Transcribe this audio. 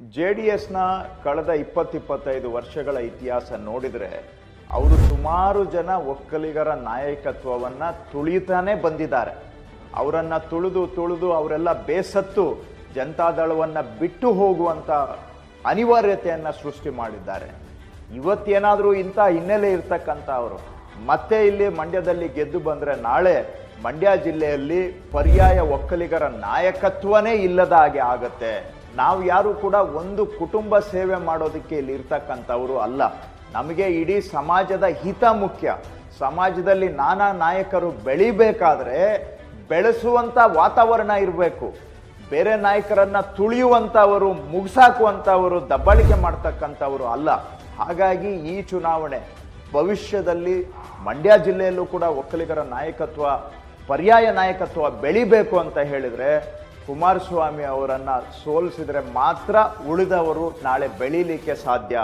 J D ಎಸ್ನ ಕಳೆದ ಇಪ್ಪತ್ತಿಪ್ಪತ್ತೈದು ವರ್ಷಗಳ ಇತಿಹಾಸ ನೋಡಿದರೆ ಅವರು ಸುಮಾರು ಜನ ಒಕ್ಕಲಿಗರ ನಾಯಕತ್ವವನ್ನು ತುಳಿತಾನೆ ಬಂದಿದ್ದಾರೆ. ಅವರನ್ನು ತುಳಿದು ತುಳಿದು ಅವರೆಲ್ಲ ಬೇಸತ್ತು ಜನತಾದಳವನ್ನು ಬಿಟ್ಟು ಹೋಗುವಂಥ ಅನಿವಾರ್ಯತೆಯನ್ನು ಸೃಷ್ಟಿ ಮಾಡಿದ್ದಾರೆ. ಇವತ್ತೇನಾದರೂ ಇಂಥ ಹಿನ್ನೆಲೆ ಇರ್ತಕ್ಕಂಥ ಅವರು, ಮತ್ತೆ ಇಲ್ಲಿ ಮಂಡ್ಯದಲ್ಲಿ ಗೆದ್ದು ಬಂದರೆ ನಾಳೆ ಮಂಡ್ಯ ಜಿಲ್ಲೆಯಲ್ಲಿ ಪರ್ಯಾಯ ಒಕ್ಕಲಿಗರ ನಾಯಕತ್ವನೇ ಇಲ್ಲದ ಹಾಗೆ ಆಗತ್ತೆ. ನಾವು ಯಾರು ಕೂಡ ಒಂದು ಕುಟುಂಬ ಸೇವೆ ಮಾಡೋದಕ್ಕೆ ಇಲ್ಲಿ ಇರ್ತಕ್ಕಂಥವ್ರು ಅಲ್ಲ. ನಮಗೆ ಇಡೀ ಸಮಾಜದ ಹಿತ ಮುಖ್ಯ. ಸಮಾಜದಲ್ಲಿ ನಾನಾ ನಾಯಕರು ಬೆಳಿಬೇಕಾದ್ರೆ ಬೆಳೆಸುವಂಥ ವಾತಾವರಣ ಇರಬೇಕು. ಬೇರೆ ನಾಯಕರನ್ನು ತುಳಿಯುವಂಥವರು, ಮುಗಿಸಾಕುವಂಥವರು, ದಬ್ಬಾಳಿಕೆ ಮಾಡ್ತಕ್ಕಂಥವರು ಅಲ್ಲ. ಹಾಗಾಗಿ ಈ ಚುನಾವಣೆ ಭವಿಷ್ಯದಲ್ಲಿ ಮಂಡ್ಯ ಜಿಲ್ಲೆಯಲ್ಲೂ ಕೂಡ ಒಕ್ಕಲಿಗರ ನಾಯಕತ್ವ, ಪರ್ಯಾಯ ನಾಯಕತ್ವ ಬೆಳಿಬೇಕು ಅಂತ ಹೇಳಿದ್ರೆ ಕುಮಾರಸ್ವಾಮಿ ಅವರನ್ನು ಸೋಲಿಸಿದರೆ ಮಾತ್ರ ಉಳಿದವರು ನಾಳೆ ಬೆಳೀಲಿಕ್ಕೆ ಸಾಧ್ಯ.